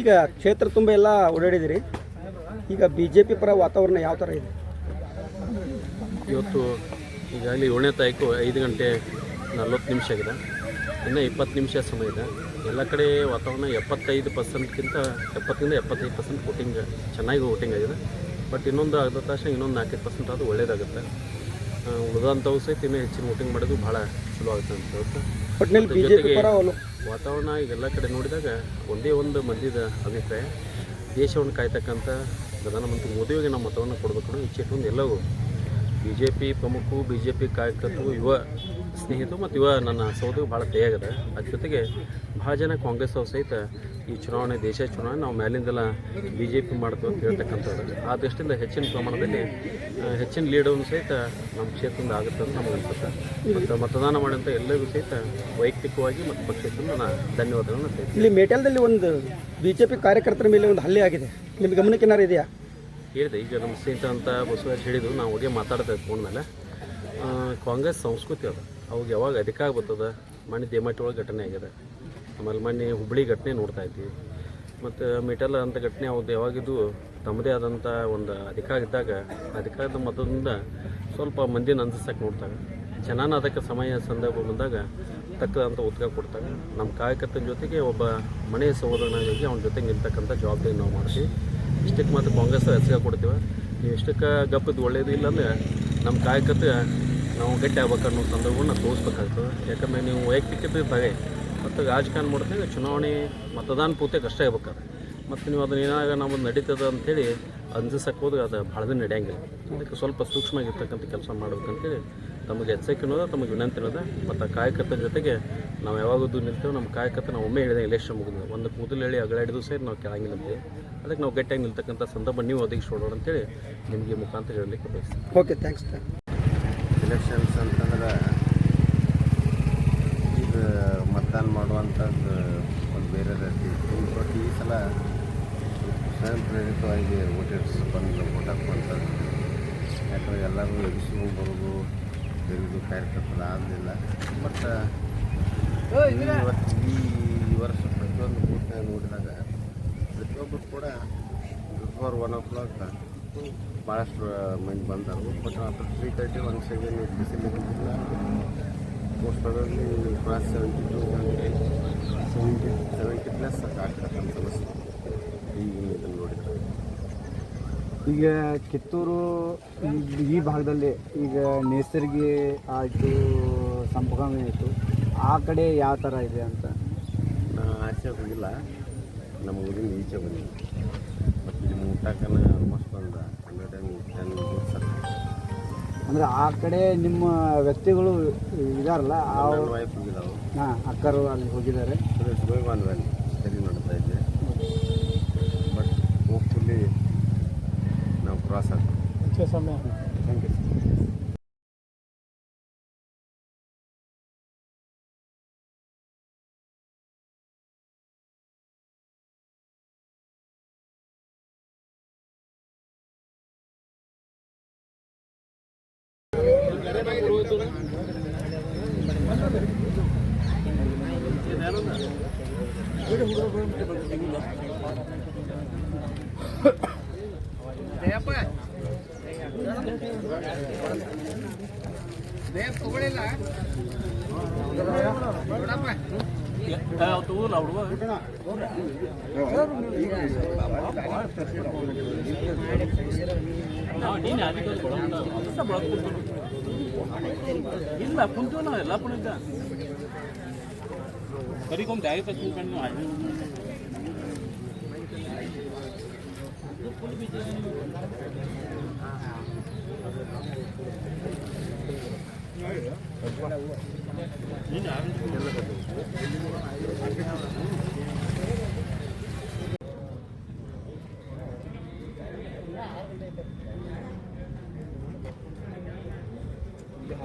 ಈಗ ಕ್ಷೇತ್ರ ತುಂಬ ಎಲ್ಲ ಓಡಾಡಿದಿರಿ ಈಗ ಬಿ ಜೆ ಪಿ ಪರ ವಾತಾವರಣ ಯಾವ ಥರ ಇದೆ? ಇವತ್ತು ಈಗಾಗಲೇ ಏಳನೇ ತಾರೀಕು ಐದು ಗಂಟೆ ನಲ್ವತ್ತು ನಿಮಿಷ ಆಗಿದೆ. ಇನ್ನು ಇಪ್ಪತ್ತು ನಿಮಿಷ ಸಮಯ ಇದೆ. ಎಲ್ಲ ಕಡೆ ವಾತಾವರಣ ಎಪ್ಪತ್ತೈದು ಪರ್ಸೆಂಟ್ಗಿಂತ ಎಪ್ಪತ್ತರಿಂದ ಎಪ್ಪತ್ತೈದು ಪರ್ಸೆಂಟ್ ವೋಟಿಂಗ್ ಚೆನ್ನಾಗಿ ವೋಟಿಂಗ್ ಆಗಿದೆ. ಬಟ್ ಇನ್ನೊಂದು ಅರ್ಧ ತಾಸು ಇನ್ನೊಂದು ನಾಲ್ಕೈದು ಪರ್ಸೆಂಟ್ ಅದು ಒಳ್ಳೆಯದಾಗುತ್ತೆ ಉಳಿದಂಥವು ಸಹಿತ ಇನ್ನೂ ಹೆಚ್ಚಿನ ವೋಟಿಂಗ್ ಮಾಡೋದು ಭಾಳ ಚಲೋ ಆಗುತ್ತೆ ಅಂತ ಹೇಳ್ತಾರೆ ಬಟ್ ಜೊತೆಗೆ ವಾತಾವರಣ ಈಗೆಲ್ಲ ಕಡೆ ನೋಡಿದಾಗ ಒಂದೇ ಒಂದು ಮಂದಿದ ಅಭಿಪ್ರಾಯ, ದೇಶವನ್ನು ಕಾಯ್ತಕ್ಕಂಥ ಪ್ರಧಾನಮಂತ್ರಿ ಮೋದಿಯವರಿಗೆ ನಮ್ಮ ಮತವನ್ನು ಕೊಡಬೇಕು ಅನ್ನೋ ಇಚ್ಛೆ ಇಟ್ಟು ಎಲ್ಲವೂ ಬಿ ಜೆ ಪಿ ಪ್ರಮುಖರು ಬಿ ಜೆ ಪಿ ಕಾರ್ಯಕರ್ತರು, ಯುವ ಸ್ನೇಹಿತರು ಮತ್ತು ಯುವ ನನ್ನ ಸಹೋದರ ಭಾಳ ತಯಾಗಿದೆ ಅದ್ರ ಜೊತೆಗೆ ಭಾಳ ಜನ ಕಾಂಗ್ರೆಸ್ ಅವರು ಸಹಿತ ಈ ಚುನಾವಣೆ ದೇಶ ಚುನಾವಣೆ ನಾವು ಮ್ಯಾಲಿಂದೆಲ್ಲ ಬಿ ಜೆ ಪಿ ಮಾಡ್ತೀವಿ ಅಂತ ಹೇಳ್ತಕ್ಕಂಥದ್ದು ಆ ದೃಷ್ಟಿಯಿಂದ ಹೆಚ್ಚಿನ ಪ್ರಮಾಣದಲ್ಲಿ ಹೆಚ್ಚಿನ ಲೀಡನ್ನು ಸಹಿತ ನಮ್ಮ ಕ್ಷೇತ್ರದಿಂದ ಆಗುತ್ತೆ ಅಂತ ನಮ್ಗೆ ಅನಿಸುತ್ತೆ. ಮತ್ತು ಮತದಾನ ಮಾಡಿದಂಥ ಎಲ್ಲರಿಗೂ ಸಹಿತ ವೈಯಕ್ತಿಕವಾಗಿ ಮತ್ತು ಪಕ್ಷದಿಂದ ನಾನು ಧನ್ಯವಾದಗಳನ್ನು ಇಲ್ಲಿ ಮೇಟಲ್ದಲ್ಲಿ ಒಂದು ಬಿ ಜೆ ಪಿ ಕಾರ್ಯಕರ್ತರ ಮೇಲೆ ಒಂದು ಹಲ್ಲೆ ಆಗಿದೆ. ನಿಮ್ಮ ಗಮನಕ್ಕೆ ಏನಾರು ಇದೆಯಾ? ಹೇಳಿದೆ ಈಗ ನಮ್ಮ ಸ್ನೇಹಿತ ಅಂತ ಬಸವರಾಜ್ ಹೇಳಿದ್ರು ನಾವು ಹೋಗಿ ಮಾತಾಡ್ತಾ ಮೇಲೆ. ಕಾಂಗ್ರೆಸ್ ಸಂಸ್ಕೃತಿ ಅದು. ಅವಾಗ ಯಾವಾಗ ಅಧಿಕಾರ ಬರ್ತದೆ? ಮಣಿ ದೇಮಟ್ಟಿ ಒಳಗೆ ಘಟನೆ ಆಗಿದೆ. ಆಮೇಲೆ ಮೊನ್ನೆ ಹುಬ್ಬಳ್ಳಿ ಘಟನೆ ನೋಡ್ತಾ ಇದ್ವಿ. ಮತ್ತು ಮಿಟಲ್ ಅಂತ ಘಟನೆ ಅವ್ರದ್ದು ಯಾವಾಗಿದ್ದು ತಮ್ಮದೇ ಆದಂಥ ಒಂದು ಅಧಿಕಾರ ಇದ್ದಾಗ ಅಧಿಕಾರದ ಮತದಿಂದ ಸ್ವಲ್ಪ ಮಂದಿನ ಅಂಜಿಸಕ್ಕೆ ನೋಡ್ತಾರೆ. ಜನನ ಅದಕ್ಕೆ ಸಮಯ ಸಂದರ್ಭ ಬಂದಾಗ ತಕ್ಕದಂಥ ಉತ್ತರ ಕೊಡ್ತಾರೆ. ನಮ್ಮ ಕಾರ್ಯಕರ್ತನ ಜೊತೆಗೆ ಒಬ್ಬ ಮನೆಯ ಸಹೋದರನಾಗಿ ಅವನ ಜೊತೆಗೆ ನಿಲ್ತಕ್ಕಂಥ ಜವಾಬ್ದಾರಿ ನಾವು ಮಾಡ್ತೀವಿ. ಇಷ್ಟಕ್ಕೆ ಮಾತ್ರ ಕಾಂಗ್ರೆಸ್ ಹೆಸರು ಕೊಡ್ತೀವಿ. ನೀವು ಇಷ್ಟಕ್ಕೆ ಗಪ್ಪದ್ದು ಒಳ್ಳೇದು ಇಲ್ಲ ನಮ್ಮ ಕಾರ್ಯಕರ್ತ ನಾವು ಗಟ್ಟಿ ಆಗ್ಬೇಕು ಅನ್ನೋ ಸಂದರ್ಭವನ್ನು ತೋರಿಸ್ಬೇಕಾಗ್ತದೆ. ಯಾಕಂದರೆ ನೀವು ವೈಯಕ್ತಿಕತೆ ಬಗೆ ಮತ್ತು ರಾಜಕಾರಣ ಮಾಡ್ತೀವಿ ಚುನಾವಣೆ ಮತದಾನ ಪೂರ್ತಿ ಕಷ್ಟ ಆಗ್ಬೇಕಾದ್ರೆ. ಮತ್ತು ನೀವು ಅದನ್ನ ಏನಾಗ ನಮ್ಮದು ನಡೀತದೆ ಅಂಥೇಳಿ ಅಂಜಿಸಕ್ಕೆ ಹೋದ್ರೆ ಅದು ಭಾಳ ದಿನ ನಡೆಯಂಗಿಲ್ಲ. ಅದಕ್ಕೆ ಸ್ವಲ್ಪ ಸೂಕ್ಷ್ಮವಾಗಿರ್ತಕ್ಕಂಥ ಕೆಲಸ ಮಾಡ್ಬೇಕಂತೇಳಿ ತಮಗೆ ಎಚ್ಚರಿಕೆ ಅನ್ನೋದು ತಮಗೆ ವಿನಂತಿ ಅನ್ನೋದು ಮತ್ತು ಆ ಕಾರ್ಯಕರ್ತರ ಜೊತೆಗೆ ನಾವು ಯಾವಾಗದ್ದು ನಿಲ್ತೇವೆ ನಮ್ಮ ಕಾರ್ಯಕರ್ತ ನಾವು ಒಮ್ಮೆ ಹೇಳಿದೆ ಎಲೆಕ್ಷನ್ ಮುಗಿದ ಒಂದು ಕೂದಲು ಹೇಳಿ ಅಗಳಾಡಿದ್ರು ಸೇರಿ ನಾವು ಕೆಳಂಗಿಲ್ಲ ಅಂತೇಳಿ. ಅದಕ್ಕೆ ನಾವು ಗಟ್ಟಿಯಾಗಿ ನಿಲ್ತಕ್ಕಂಥ ಸಂದರ್ಭ ನೀವು ಒದಗಿಸ್ಕೊಡೋಣ ಅಂತೇಳಿ ನಿಮಗೆ ಮುಖಾಂತರ ಹೇಳಲಿಕ್ಕೆ ಬಯಸ್ತೀನಿ. ಓಕೆ ಥ್ಯಾಂಕ್ಸ್ ಎಲೆಕ್ಷನ್ಸ್ ಅಂತಂದ್ರೆ ಮತದಾನ ಮಾಡುವಂಥದ್ದು ಒಂದು ಬೇರೆ ರೀತಿ ಬಟ್ ಈ ಸಲ ಸ್ವಯಂ ಪ್ರೇರಿತವಾಗಿ ವೋಟರ್ಸ್ ಬಂದು ವೋಟ್ ಹಾಕುವಂಥದ್ದು ಯಾಕಂದರೆ ಎಲ್ಲರೂ ಎಬ್ಸ್ಕೊಂಡು ಬರೋದು, ತೆಗೆದು ಕಾರ್ಯಕರ್ತರು ಆಗಲಿಲ್ಲ. ಬಟ್ ಈ ವರ್ಷ ಪ್ರತಿಯೊಂದು ಬೂತ್ ನೋಡಿದಾಗ ಪ್ರತಿಯೊಬ್ಬರು ಕೂಡ ಬಿಫೋರ್ ಒನ್ ಓ ಕ್ಲಾಕ್ ಭಾಳಷ್ಟು ಮಂದಿ ಬಂದರು. But after three thirty one most probably cross seventy seventy plus ಅಂತ ಈಗ ನೋಡಿದ್ರೆ. ಈಗ ಕಿತ್ತೂರು ಈ- ಭಾಗದಲ್ಲಿ ಈಗ ನೇಸರ್ಗಿ ಆಯಿತು ಸಂಪಗಾಮಿ ಆಯಿತು. ಆ ಕಡೆ ಯಾವ ಥರ ಇದೆ ಅಂತ? ನಾ ಆಚೆ ಹೋಗಿಲ್ಲ. ನಮ್ಮ ಊರಿಂದ ಈಚೆ ಬಂದಿಲ್ಲ ಮತ್ತು ಇಲ್ಲಿ ಊಟಕ್ಕನ ಆಲ್ಮೋಸ್ಟ್ ಒಂದು ಹಂಡ್ರೆಡ್ ಆ್ಯಂಡ್ ಟೆನ್ ಸರ್ ಅಂದರೆ ಆ ಕಡೆ ನಿಮ್ಮ ವ್ಯಕ್ತಿಗಳು ಇದಾರಲ್ಲ ಆ ವೈಫ್ ಹೋಗಿದ್ದಾವೆ ಹಾಂ ಅಕ್ಕರು ಅಲ್ಲಿ ಹೋಗಿದ್ದಾರೆ. ಸರಿ ನಡ್ತಾ ಇದೆ ಬಟ್ ಹೋಪ್ಫುಲ್ಲಿ ನಾವು ಕ್ರಾಸ್ ಆಗ್ತೀವಿ. ಥ್ಯಾಂಕ್ ಯು ಜಯಪ್ಪ ಜಯಪ್ಪ ತಗೊಳ್ಳಿಲ್ಲ ನೋಡಪ್ಪ ತಗೋಲ್ಲ ಇಲ್ಲ ಕುಂತವನ ಎಲ್ಲ ಕುಣಿದ್ದ ಕರಿಕೊಂಬ ಬ್ಯಾಗ್ ತಗೊಂಡು ಹಳ್ಳಿ ನೀನು ಆರಂಭಿಸಿಲ್ಲ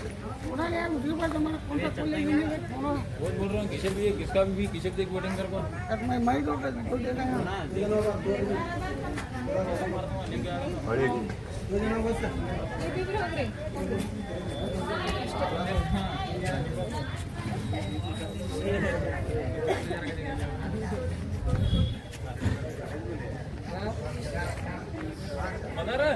थोड़ा यार उसके बाद हमारा कौन सा खोल लेंगे थोड़ा बहुत बोल रहा हूँ किसी भी किसका भी किसी देख वेटिंग कर पाओ। मैं मई को खोल देता हूँ। अरे ये देख रहे हो।